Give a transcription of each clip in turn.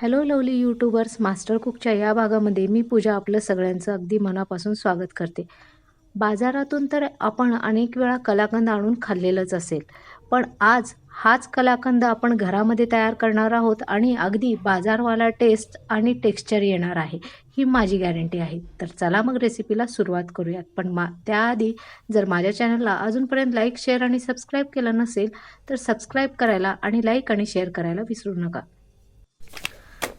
Hello lovely YouTubers master कुकच्या या भागामध्ये मी पूजा आपलं सगळ्यांचं अगदी मनापासून स्वागत करते. बाजारातून तर आपण अनेक वेळा कलाकंद आणून खाल्लेलंच असेल पण आज हाच कलाकंद आपण घरामध्ये तयार करणार आहोत आणि अगदी बाजारवाला टेस्ट आणि टेक्स्चर येणार आहे ही माझी गॅरंटी आहे. तर चला मग रेसिपीला सुरुवात करूयात. पण मा त्याआधी जर माझ्या चॅनलला अजूनपर्यंत लाईक शेअर आणि सबस्क्राईब केलं नसेल तर सबस्क्राईब करायला आणि लाईक आणि शेअर करायला विसरू नका.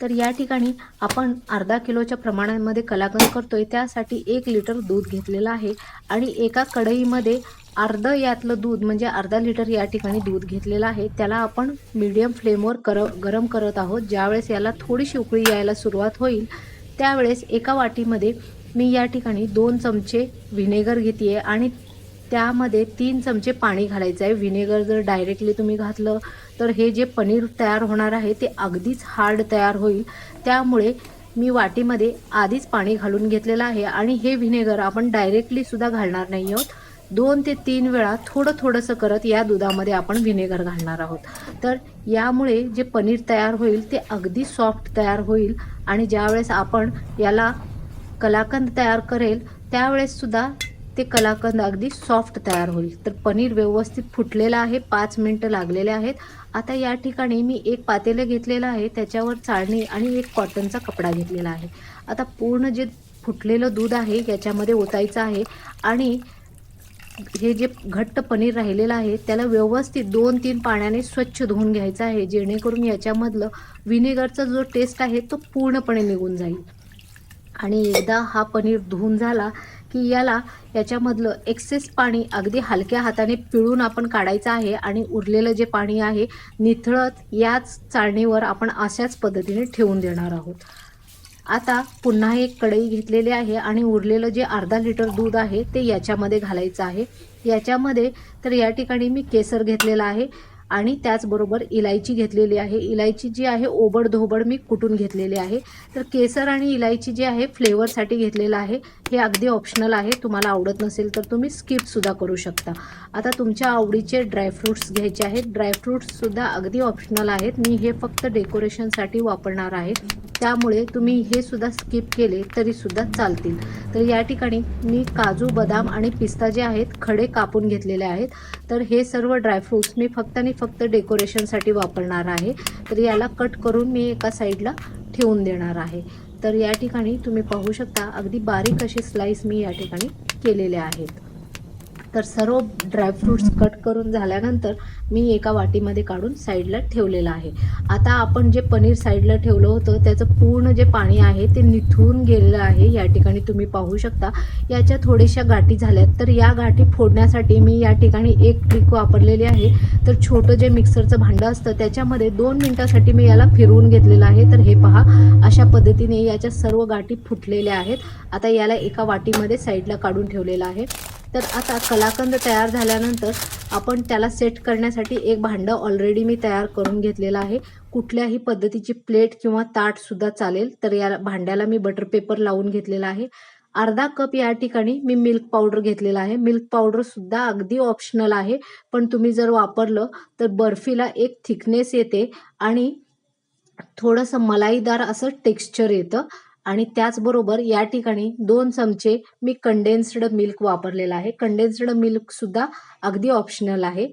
तर या ठिकाणी आपण अर्धा किलोच्या प्रमाणामध्ये कलाकंद करतोय. त्यासाठी एक लिटर दूध घेतलेलं आहे. आणि एका कढईमध्ये अर्धं यातलं दूध म्हणजे अर्धा लिटर या ठिकाणी दूध घेतलेलं आहे. त्याला आपण मीडियम फ्लेमवर कर गरम करत आहोत. ज्यावेळेस याला थोडीशी उकळी यायला सुरुवात होईल त्यावेळेस एका वाटीमध्ये मी या ठिकाणी दोन चमचे व्हिनेगर घेते आहे आणि त्यामध्ये तीन चमचे पाणी घालायचं आहे. व्हिनेगर जर डायरेक्टली तुम्ही घातलं तर हे जे पनीर तयार होणार आहे ते अगदीच हार्ड तयार होईल. त्यामुळे मी वाटीमध्ये आधीच पाणी घालून घेतलेलं आहे आणि हे व्हिनेगर आपण डायरेक्टलीसुद्धा घालणार नाही आहोत. दोन ते तीन वेळा थोडं थोडंसं करत या दुधामध्ये आपण व्हिनेगर घालणार आहोत. तर यामुळे जे पनीर तयार होईल ते अगदी सॉफ्ट तयार होईल आणि ज्यावेळेस आपण याला कलाकंद तयार करेल त्यावेळेससुद्धा ते कलाकंद अगदी सॉफ्ट तयार होईल. तर पनीर व्यवस्थित फुटलेलं आहे पाच मिनटं लागलेले आहेत. आता या ठिकाणी मी एक पातेलं घेतलेलं आहे त्याच्यावर चाळणी आणि एक कॉटनचा कपडा घेतलेला आहे. आता पूर्ण जे फुटलेलं दूध आहे याच्यामध्ये ओतायचं आहे आणि हे जे घट्ट पनीर राहिलेलं आहे त्याला व्यवस्थित दोन तीन पाण्याने स्वच्छ धुवून घ्यायचं आहे जेणेकरून याच्यामधलं व्हिनेगरचा जो टेस्ट आहे तो पूर्णपणे निघून जाईल. आणि एकदा हा पनीर धुवून झाला की याला याच्यामधलं एक्सेस पाणी अगदी हलक्या हाताने पिळून आपण काढायचं आहे आणि उरलेलं जे पाणी आहे निथळत याच चाळणीवर आपण अशाच पद्धतीने ठेवून देणार आहोत. आता पुन्हा एक कढई घेतलेली आहे आणि उरलेलं जे अर्धा लिटर दूध आहे ते याच्यामध्ये घालायचं आहे. याच्यामध्ये तर या ठिकाणी मी केसर घेतलेला आहे. आणि त्याचबरोबर इलायची घेतलेली आहे. इलायची जी आहे ओबड धोबड मी कुटून घेतलेली आहे? तर केसर आणि इलायची जी आहे फ्लेवरसाठी घेतलेलं आहे. हे अगदी ऑप्शनल आहे. तुम्हाला आवडत नसेल तर तुम्ही स्किपसुद्धा करू शकता. आता तुमच्या आवडीचे ड्रायफ्रूट्स घ्यायचे आहेत. ड्रायफ्रूट्ससुद्धा अगदी ऑप्शनल आहेत. मी हे फक्त डेकोरेशनसाठी वापरणार आहे. त्यामुळे तुम्ही हे सुद्धा स्किप केले तरीसुद्धा चालतील. तर या ठिकाणी मी काजू बदाम आणि पिस्ता जे आहेत खडे कापून घेतलेले आहेत. तर हे सर्व ड्रायफ्रूट्स मी फक्त आणि फक्त डेकोरेशनसाठी वापरणार आहे. तर याला कट करून मी एका साईडला ठेवून देणार आहे. तर या ठिकाणी तुम्ही पाहू शकता अगदी बारीक असे स्लाईस मी या ठिकाणी केलेले आहेत. तर सर्व ड्रायफ्रूट्स कट करून झाल्यानंतर मी एका वाटीमध्ये काढून साईडला ठेवलेलं आहे. आता आपण जे पनीर साईडला ठेवलं होतं त्याचं पूर्ण जे पाणी आहे ते निथून गेलेलं आहे. या ठिकाणी तुम्ही पाहू शकता. याच्या थोड्याशा गाठी झाल्यात. तर या गाठी फोडण्यासाठी मी या ठिकाणी एक ट्रिक वापरलेली आहे. तर छोटं जे मिक्सरचं भांडं असतं त्याच्यामध्ये दोन मिनटासाठी मी याला फिरवून घेतलेलं आहे. तर हे पहा अशा पद्धतीने याच्या सर्व गाठी फुटलेल्या आहेत. आता याला एका वाटीमध्ये साईडला काढून ठेवलेलं आहे. तर आता कलाकंद तयार झाल्यानंतर आपण त्याला सेट करण्यासाठी एक भांडं ऑलरेडी मी तयार करून घेतलेलं आहे. कुठल्याही पद्धतीची प्लेट किंवा ताटसुद्धा चालेल तर या भांड्याला मी बटर पेपर लावून घेतलेला आहे. अर्धा कप या ठिकाणी मी मिल्क पावडर घेतलेला आहे. मिल्क पावडर सुद्धा अगदी ऑप्शनल आहे पण तुम्ही जर वापरलं तर बर्फीला एक थिकनेस येते आणि थोडंसं मलाईदार असं टेक्स्चर येतं. आणि त्याचबरोबर या ठिकाणी दोन चमचे मी कंडेन्स्ड मिल्क वापरलेला आहे. कंडेन्स्ड मिल्क सुद्धा अगदी ऑप्शनल आहे.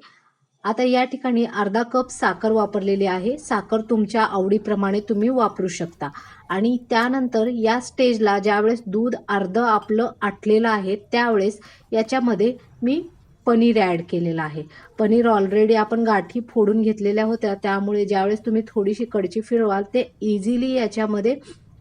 आता या ठिकाणी अर्धा कप साखर वापरलेली आहे. साखर तुमच्या आवडीप्रमाणे तुम्ही वापरू शकता. आणि त्यानंतर या स्टेजला ज्यावेळेस दूध अर्धं आपलं आटलेलं आहे त्यावेळेस याच्यामध्ये मी पनीर ॲड केलेलं आहे. पनीर ऑलरेडी आपण गाठी फोडून घेतलेल्या होत्या. त्यामुळे ज्यावेळेस तुम्ही थोडीशी कडची फिरवाल ते इझिली याच्यामध्ये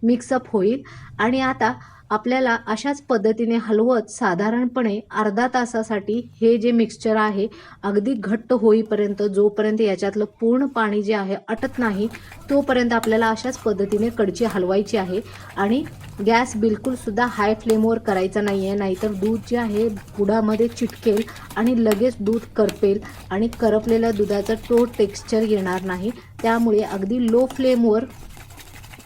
मिक्सअप होईल. आणि आता आपल्याला अशाच पद्धतीने हलवत साधारणपणे अर्धा तासासाठी हे जे मिक्सचर आहे अगदी घट्ट होईपर्यंत जोपर्यंत याच्यातलं पूर्ण पाणी जे आहे अटत नाही तोपर्यंत आपल्याला अशाच पद्धतीने कडची हलवायची आहे. आणि गॅस बिलकुलसुद्धा हाय फ्लेमवर करायचा नाही आहे नाहीतर दूध जे आहे बुडामध्ये चिटकेल आणि लगेच दूध करपेल आणि करपलेल्या दुधाचा तो टेक्स्चर येणार नाही. त्यामुळे अगदी लो फ्लेमवर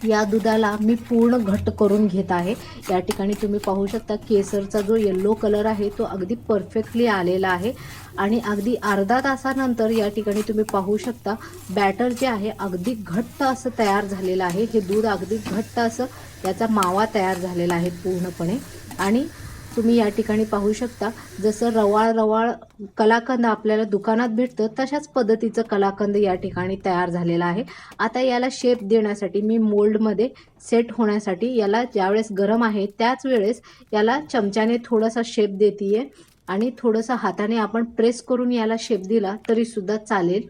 या दुधाला मी पूर्ण घट्ट करून घेत आहे. या ठिकाणी तुम्ही पाहू शकता केसरचा जो येल्लो कलर आहे तो अगदी परफेक्टली आलेला आहे. आणि अगदी अर्धा तासानंतर या ठिकाणी तुम्ही पाहू शकता बॅटर जे आहे अगदी घट्ट असं तयार झालेलं आहे. हे दूध अगदी घट्ट असं त्याचा मावा तयार झालेला आहे पूर्णपणे. आणि तुम्ही या ठिकाणी पाहू शकता. जसं रवाळ रवाळ कलाकंद आपल्याला दुकानात भेटतं तशाच पद्धतीचं कलाकंद या ठिकाणी तयार झालेला आहे. आता याला शेप देण्यासाठी मी मोल्डमध्ये सेट होण्यासाठी याला ज्यावेळेस गरम आहे त्याच वेळेस याला चमच्याने थोडासा शेप देते आणि थोडंसं हाताने आपण प्रेस करून याला शेप दिला तरीसुद्धा चालेल.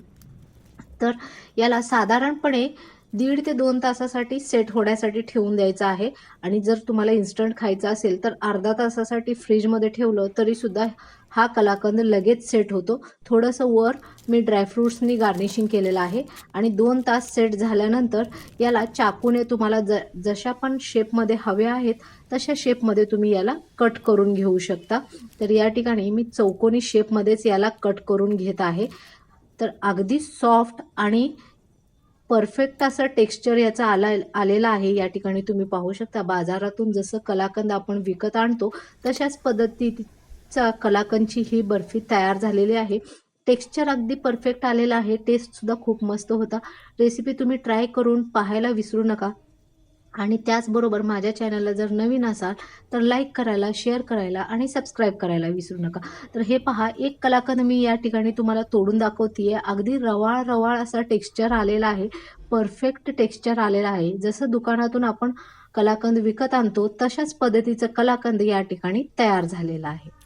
तर याला साधारणपणे दीड ते दोन तासासाठी सेट होण्यासाठी ठेवून द्यायचं आहे. आणि जर तुम्हाला इन्स्टंट खायचं असेल तर अर्धा तासासाठी फ्रीजमध्ये ठेवलं तरीसुद्धा हा कलाकंद लगेच सेट होतो. थोडंसं वर मी ड्रायफ्रूट्सनी गार्निशिंग केलेलं आहे. आणि दोन तास सेट झाल्यानंतर याला चाकूने तुम्हाला ज जशा पण शेपमध्ये हवे आहेत तशा शेपमध्ये तुम्ही याला कट करून घेऊ शकता. तर या ठिकाणी मी चौकोनी शेपमध्येच याला कट करून घेत आहे. तर अगदी सॉफ्ट आणि परफेक्ट असं टेक्स्चर याचा आला आलेला आहे. या ठिकाणी तुम्ही पाहू शकता बाजारातून जसं कलाकंद आपण विकत आणतो तशाच पद्धतीचा कलाकंदची ही बर्फी तयार झालेली आहे. टेक्स्चर अगदी परफेक्ट आलेलं आहे. टेस्टसुद्धा खूप मस्त होता. रेसिपी तुम्ही ट्राय करून पाहायला विसरू नका. आणि त्याचबरोबर माझ्या चॅनलला जर नवीन असाल तर लाईक करायला शेअर करायला आणि सबस्क्राईब करायला विसरू नका. तर हे पहा एक कलाकंद मी या ठिकाणी तुम्हाला तोडून दाखवते अगदी रवाळ रवाळ असा टेक्स्चर आलेला आहे. परफेक्ट टेक्स्चर आलेला आहे. जसं दुकानातून आपण कलाकंद विकत आणतो तशाच पद्धतीचं कलाकंद या ठिकाणी तयार झालेला आहे.